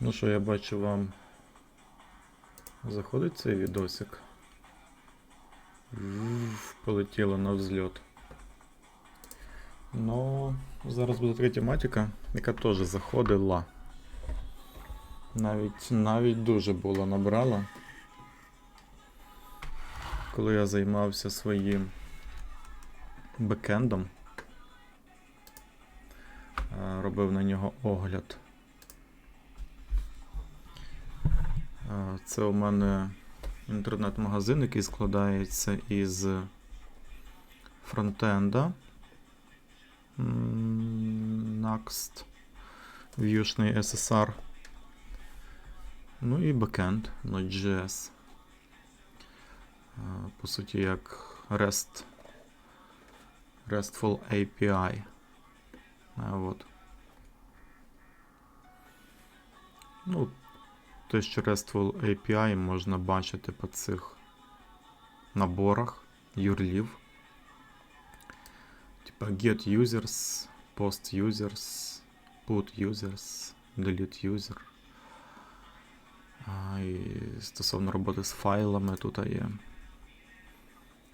Ну що, я бачу вам заходить цей відосик. Полетіло на взльот. Ну, зараз буде третя матіка, яка теж заходила. Навіть, навіть дуже було набрала. Коли я займався своїм бекендом, е, робив на нього огляд. Це у мене інтернет-магазин, який складається із фронтенда. Next Vueшний SSR. Ну і бекенд Node.js. Е, По суті, як REST. RESTful API. А, от. Ну, те, що RESTful API можна бачити по цих наборах URLів. Типа get users, post users, put users, delete user. І стосовно роботи з файлами тут є.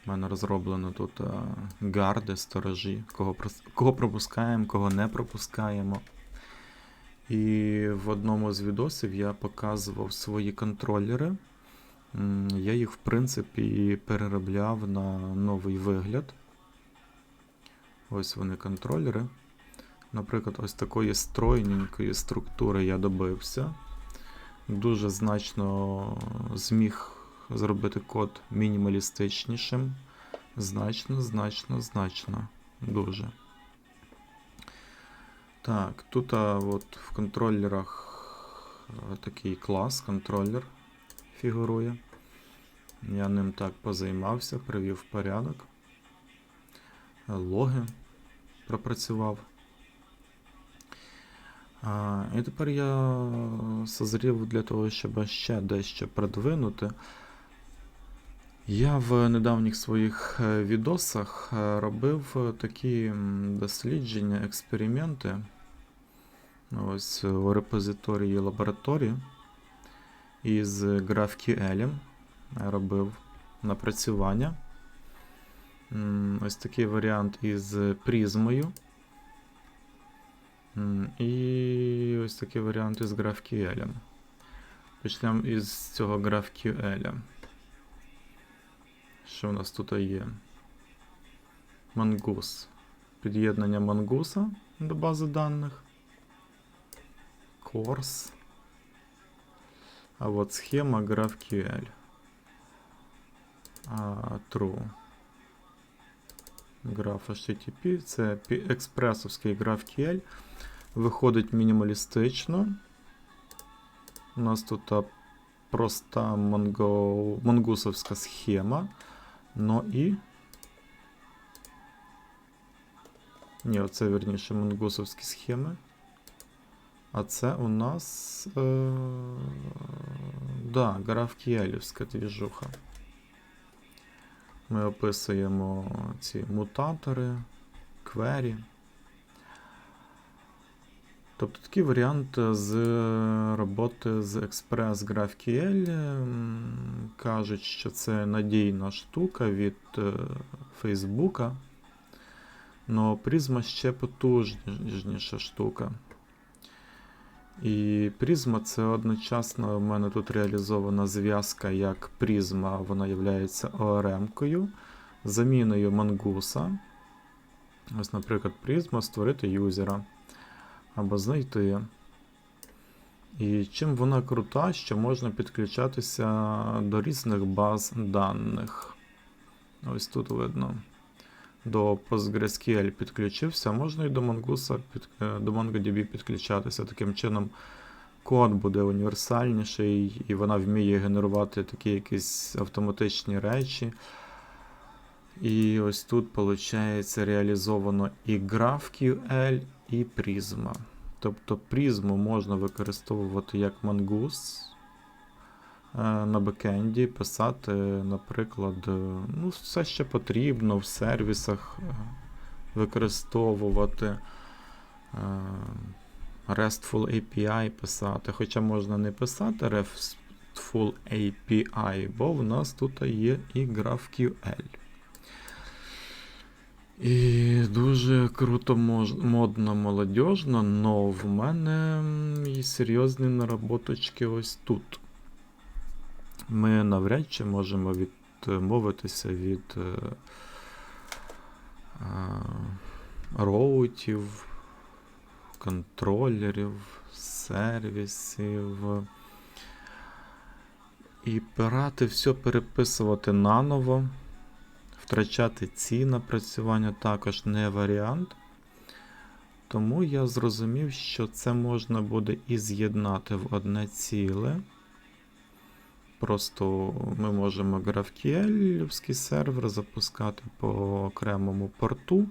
У мене розроблено тут а, гарди, сторожі, кого, кого пропускаємо, кого не пропускаємо. І в одному з відосів я показував свої контролери. Я їх, в принципі, переробляв на новий вигляд. Ось вони контролери. Наприклад, ось такої стройненької структури я добився. Дуже значно зміг зробити код мінімалістичнішим. Значно, значно, значно. Дуже. Так, тут а, от в контролерах такий клас, контролер фігурує. Я ним так позаймався, привів порядок. Логи пропрацював. А, і тепер я созрів для того, щоб ще дещо продвинути. Я в недавніх своїх е, відосах е, робив е, такі дослідження, експерименти. Ось у репозиторії лабораторії із GraphQL робив напрацювання. Ось такий варіант із призмою. І ось такий варіант із GraphQL. Почнемо із цього GraphQL. Що у нас тут є? Mongoose. Під'єднання Mongoose до бази даних. Course. А от схема GraphQL. А, true. Graph HTTP. Це пі- експресовський GraphQL. Виходить мінімалістично. У нас тут а, проста монго... монгусовська схема. Ну і. Ні, оце верніше монгосовські схеми. А це у нас. Е... Да, GraphQL-івська двіжуха. Ми описуємо ці мутатори, квері. Тобто такий варіант з роботи з Express GraphQL. Кажуть, що це надійна штука від е, Фейсбука. Но Prisma ще потужніша штука. І Prisma це одночасно в мене тут реалізована зв'язка як Prisma, вона є ORM-кою, заміною Mongoose. Ось, наприклад, Prisma створити юзера або знайти. І чим вона крута, що можна підключатися до різних баз даних. Ось тут видно. До PostgreSQL підключився, можна і до Mongoose, під, е, до MongoDB підключатися. Таким чином, код буде універсальніший, і вона вміє генерувати такі якісь автоматичні речі. І ось тут, виходить, реалізовано і GraphQL, і Prisma. Тобто Prisma можна використовувати як Mongoose е, на бекенді, писати, наприклад, е, ну, все, що потрібно в сервісах е, використовувати. RESTful API писати. Хоча можна не писати RESTful API, бо в нас тут є і GraphQL. І дуже круто, модно, молодіжно, но в мене і серйозні наработочки ось тут. Ми навряд чи можемо відмовитися від е, роутів, контролерів, сервісів. І пирати все переписувати наново. Втрачати ці напрацювання також не варіант. Тому я зрозумів, що це можна буде і з'єднати в одне ціле. Просто ми можемо GraphQL сервер запускати по окремому порту.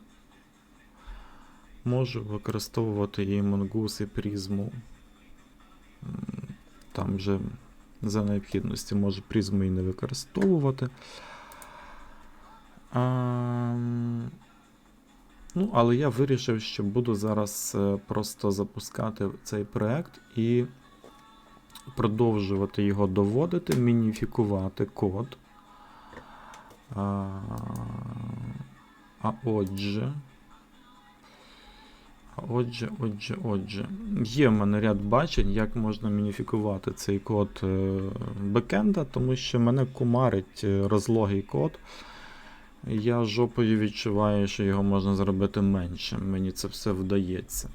Можу використовувати і Mongoose, і Prism. Там вже за необхідності може Prism і не використовувати. А, ну, але я вирішив, що буду зараз е, просто запускати цей проект і продовжувати його доводити, мініфікувати код. А, а отже. Отже, отже, отже. Є в мене ряд бачень, як можна мініфікувати цей код е, бекенда, тому що мене кумарить е, розлогий код. Я жопою відчуваю, що його можна зробити меншим. Мені це все вдається.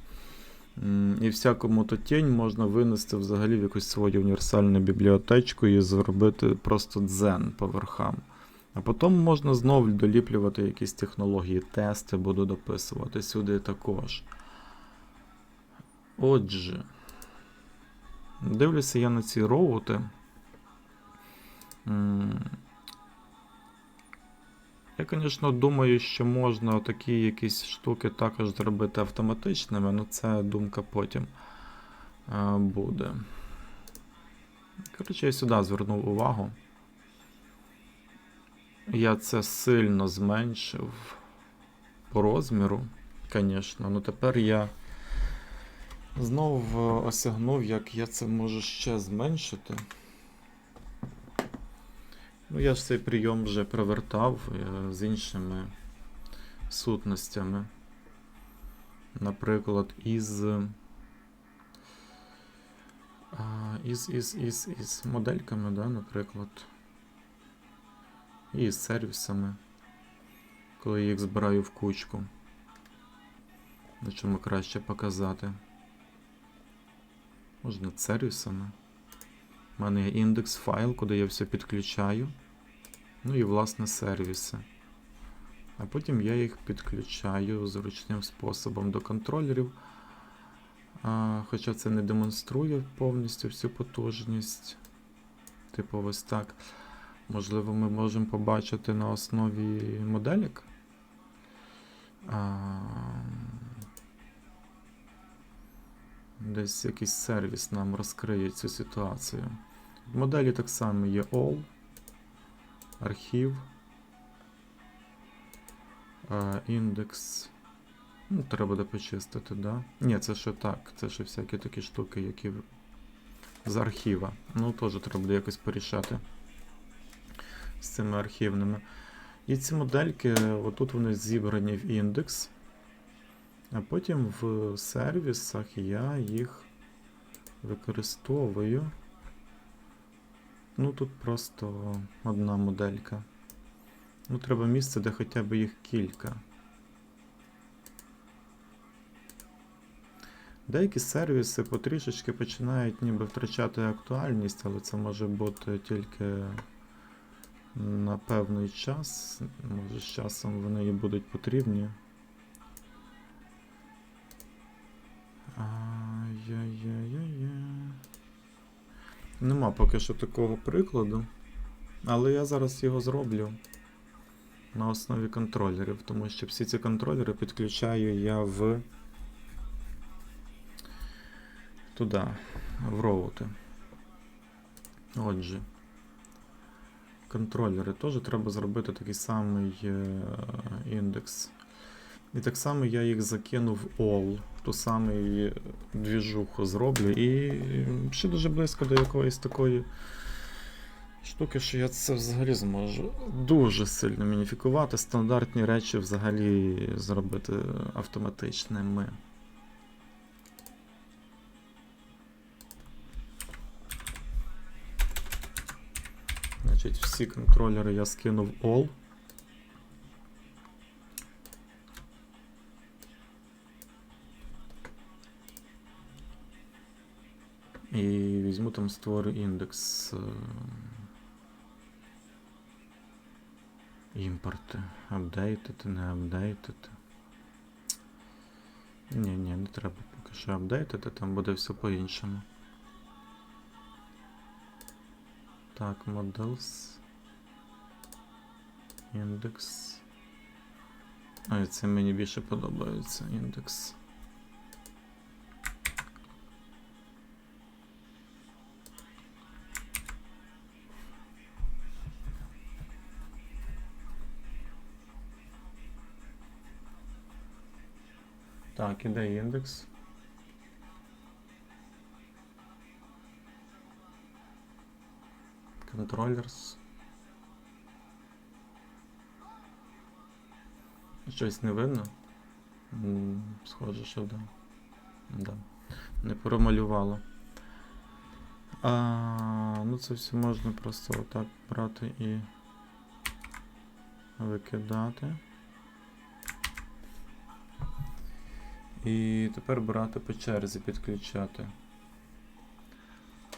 І всякому то тінь можна винести взагалі в якусь свою універсальну бібліотечку і зробити просто дзен по верхам. А потім можна знову доліплювати якісь технології, тести буду дописувати сюди також. Отже, дивлюся я на ці роути. Я, звісно, думаю, що можна такі якісь штуки також зробити автоматичними, але це думка потім е, буде. Коротше, я сюди звернув увагу. Я це сильно зменшив по розміру, звісно, але тепер я знову е, осягнув, як я це можу ще зменшити. Ну, я ж цей прийом вже провертав з іншими сутностями. Наприклад, із. Із, із, із, із модельками, да, наприклад. І з сервісами. Коли їх збираю в кучку. На чому краще показати. Можна сервісами. У мене є індекс файл, куди я все підключаю. Ну і власне сервіси. А потім я їх підключаю зручним способом до контролерів. А, хоча це не демонструє повністю всю потужність. Типу ось так. Можливо, ми можемо побачити на основі моделек. А, Десь якийсь сервіс нам розкриє цю ситуацію. В моделі так само є all, архів, е, індекс. Ну, треба буде почистити, да? Ні, це ще так. Це ще всякі такі штуки, які з архіва. Ну, теж треба буде якось порішати з цими архівними. І ці модельки, отут вони зібрані в індекс. А потім в сервісах я їх використовую. Ну тут просто одна моделька. Ну, треба місце, де хоча б їх кілька. Деякі сервіси потрішечки починають ніби втрачати актуальність, але це може бути тільки на певний час. Може, з часом вони і будуть потрібні. Ай-яй-яй-яй. Нема поки що такого прикладу. Але я зараз його зроблю на основі контролерів, тому що всі ці контролери підключаю я в туди, в роути. Отже, контролери теж треба зробити такий самий е, індекс. І так само я їх закинув all ту саму двіжуху зроблю. І ще дуже близько до якоїсь такої штуки, що я це взагалі зможу дуже сильно мініфікувати, стандартні речі взагалі зробити автоматичними. Значить, всі контролери я скинув all. І візьму там створю індекс. Імпорти. Апдейтити, не апдейтити. Ні, ні, не треба поки що апдейтити, там буде все по-іншому. Так, models. Індекс. А, це мені більше подобається індекс. Так, іде індекс. Controllers. Щось не видно? Схоже, що да. Да. Не промалювало. А, ну це все можна просто отак брати і викидати. І тепер брати по черзі підключати.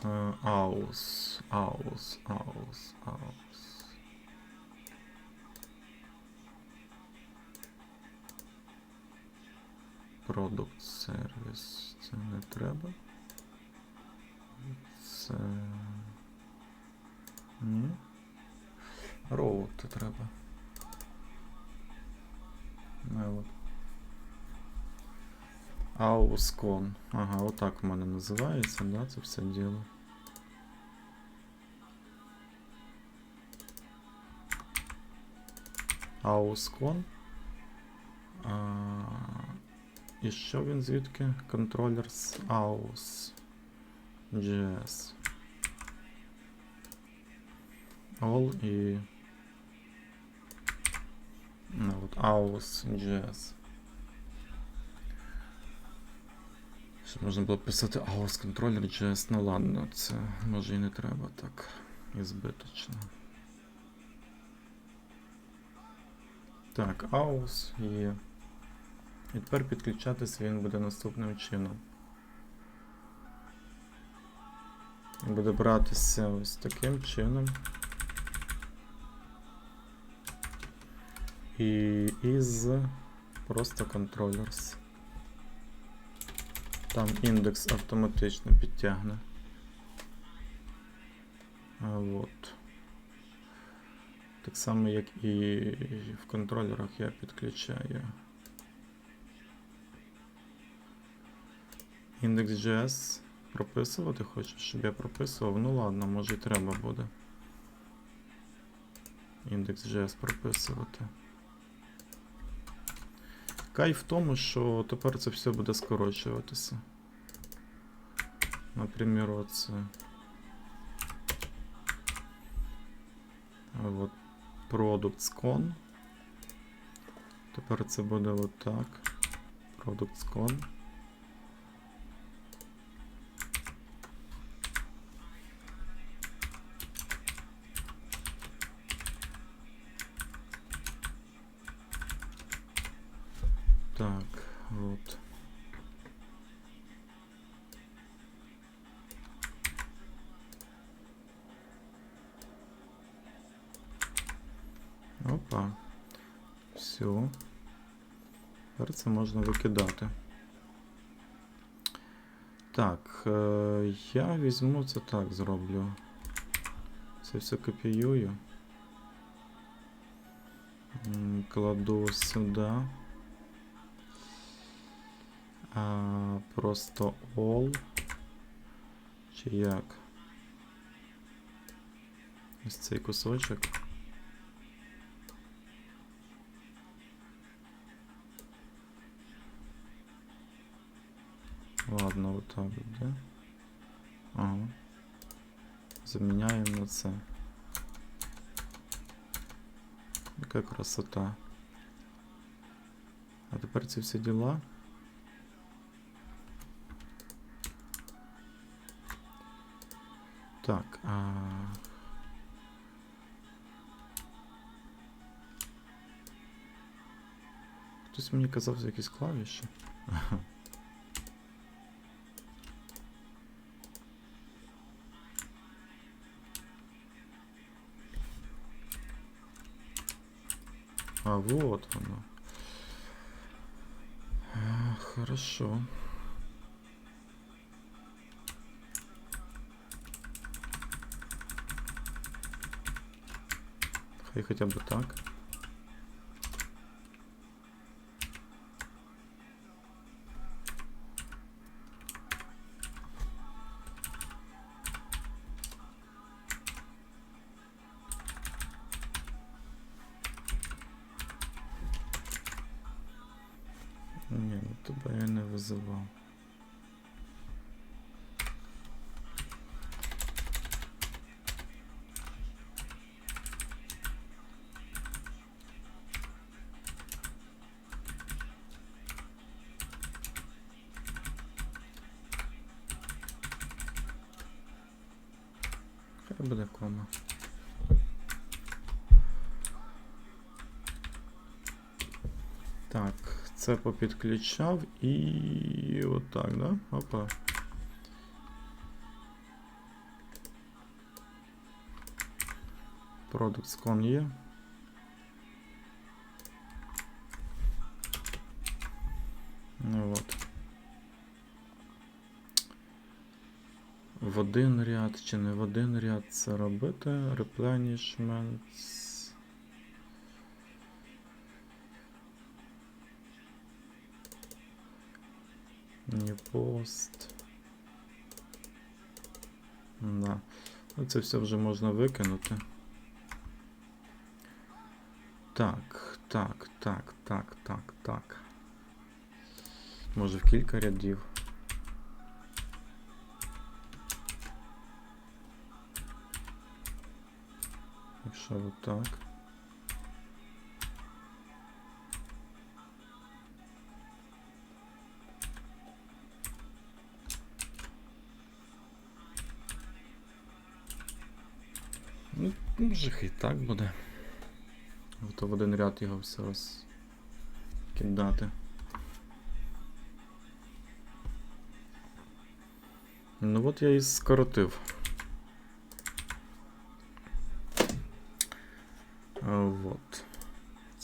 Е, Аус, аус, аус, аус. Продукт сервіс. Це не треба. Це. Ні. Роут треба. От. Аускон. Ага, отак в мене називається, да, це все діло. Аускон. А, і що він звідки? Controllers aus. JS. All і. Ну, от aus JS. Щоб можна було писати AUS контролер JS, ну ладно, це може і не треба так і збиточно. Так, AUS є. І тепер підключатися він буде наступним чином. Буде братися ось таким чином. І із просто controllers. Там індекс автоматично підтягне. От. Так само, як і в контролерах я підключаю. Index.js прописувати хочеш, щоб я прописував? Ну ладно, може і треба буде. Index.js прописувати. Кайф в тому, що тепер це все буде скорочуватися. Наприклад, оце. А От products.con. Тепер це буде отак. Products.con. Так, от. Опа. Все. Тепер це можна викидати. Так, е, я візьму це так зроблю. Це все копіюю. Кладу сюди. А, просто all. Чи як? Ось цей кусочок. Ладно, отак буде. Ага. Заміняємо на це. Яка красота. А тепер ці всі діла. Так, а... Хтось мені казав за якісь клавіші. А, вот оно. А, Хорошо. Хай хотя бы так. Ні, ну тебе я не визивав. Хай буде кома. Так, це попідключав і отак, да? Опа. Products ком є. Ряд чи не в один ряд це робити. Replenishments. Не пост. Да. Ну, Це все вже можна викинути. Так, так, так, так, так, так. Може в кілька рядів. Якщо отак. Ну, може хай так буде. То в один ряд його все розкидати. Ну от я і скоротив.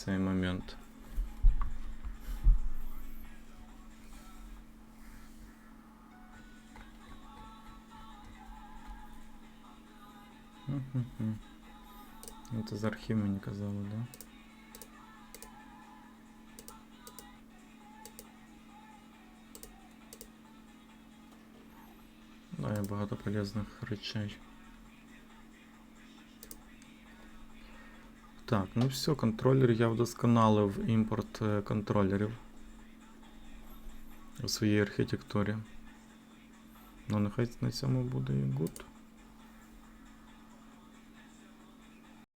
Цей момент. Мгм. Это з архів мені казали, да? Да, є багато полезних речей. Так, ну все, контролер я вдосконалив імпорт е, контролерів у своїй архітектурі. Ну, нехай на цьому буде і good.